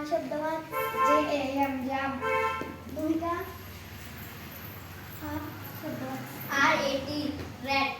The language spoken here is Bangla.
हा शब्दवाच जे ए एम जाम भूमिका हा शब्दवाच आर ए टी रॅट